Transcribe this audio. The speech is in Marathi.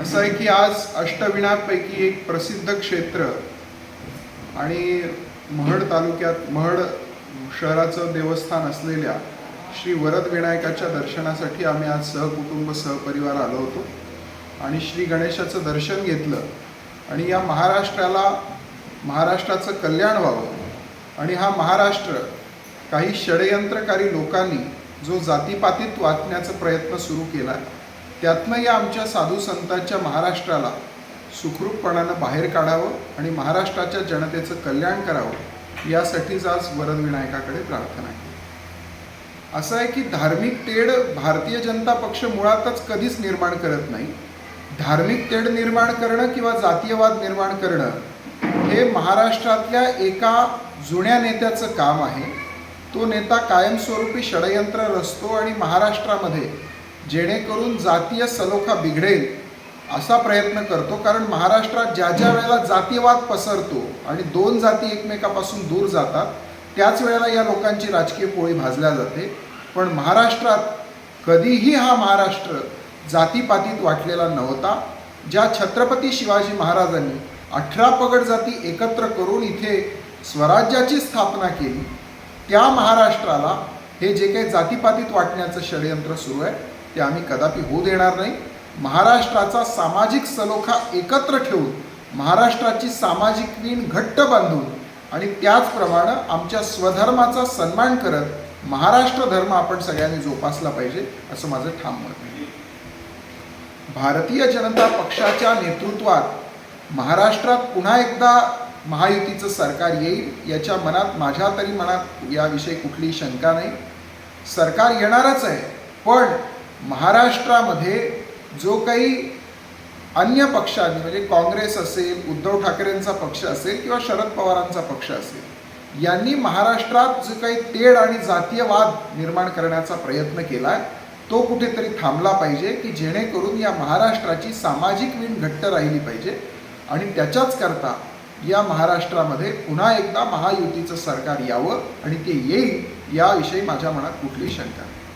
असं आहे की आज अष्टविनायकपैकी एक प्रसिद्ध क्षेत्र आणि महड तालुक्यात महड शहराचं देवस्थान असलेल्या श्री वरद विनायकाच्या दर्शनासाठी आम्ही आज सहकुटुंब सहपरिवार आलो होतो. आणि श्री गणेशाचं दर्शन घेतलं. आणि या महाराष्ट्राला महाराष्ट्राचं कल्याण व्हावं. आणि हा महाराष्ट्र काही षडयंत्रकारी लोकांनी जो जातीपातीत वाचण्याचा प्रयत्न सुरू केला त्यातनं या आमच्या साधू संतांच्या महाराष्ट्राला सुखरूपपणानं बाहेर काढावं आणि महाराष्ट्राच्या जनतेचं कल्याण करावं यासाठीच आज वरदविनायकाकडे प्रार्थना आहे असं आहे की धार्मिक तेढ भारतीय जनता पक्ष मुळातच कधीच निर्माण करत नाही. धार्मिक तेढ निर्माण करणं किंवा जातीयवाद निर्माण करणं हे महाराष्ट्रातल्या एका जुन्या नेत्याचं काम आहे. तो नेता कायमस्वरूपी षडयंत्र रचतो आणि महाराष्ट्रामध्ये जेणेकरून जातीय सलोखा बिघडेल असा प्रयत्न करतो. कारण महाराष्ट्रात ज्या ज्या वेळेला जातीयवाद पसरतो आणि दोन जाती एकमेकापासून दूर जातात त्याच वेळेला या लोकांची राजकीय पोळी भाजल्या जाते. पण महाराष्ट्रात कधीही हा महाराष्ट्र जातीपातीत वाटलेला नव्हता ज्या छत्रपती शिवाजी महाराजांनी अठरा पगड जाती एकत्र करून इथे स्वराज्याची स्थापना केली त्या महाराष्ट्राला हे जे काही जातीपातीत वाटण्याचं षडयंत्र सुरू आहे ते आम्ही कदापि होऊ देणार नाही. महाराष्ट्राचा सामाजिक सलोखा एकत्र ठेवून महाराष्ट्राची सामाजिक वीण घट्ट बांधून आणि त्याचप्रमाणे आमच्या स्वधर्माचा सन्मान करत महाराष्ट्र धर्म आपण सगळ्यांनी जोपासला पाहिजे असं माझं ठाम मत आहे. भारतीय जनता पक्षाच्या नेतृत्वात महाराष्ट्रात पुन्हा एकदा महायुतीचं सरकार येईल याच्या मनात माझ्या तरी मनात याविषयी कुठलीही शंका नाही. सरकार येणारच आहे पण महाराष्ट्रामध्ये जो काही अन्य पक्षांनी म्हणजे काँग्रेस असेल उद्धव ठाकरेंचा पक्ष असेल किंवा शरद पवारांचा पक्ष असेल यांनी महाराष्ट्रात जो काही तेढ आणि जातीयवाद निर्माण करण्याचा प्रयत्न केला आहे तो कुठेतरी थांबला पाहिजे की जेणेकरून या महाराष्ट्राची सामाजिक वीण घट्ट राहिली पाहिजे आणि त्याच्याच करता या महाराष्ट्रामध्ये पुन्हा एकदा महायुतीचं सरकार यावं आणि ते येईल याविषयी माझ्या मनात कुठली शंका नाही.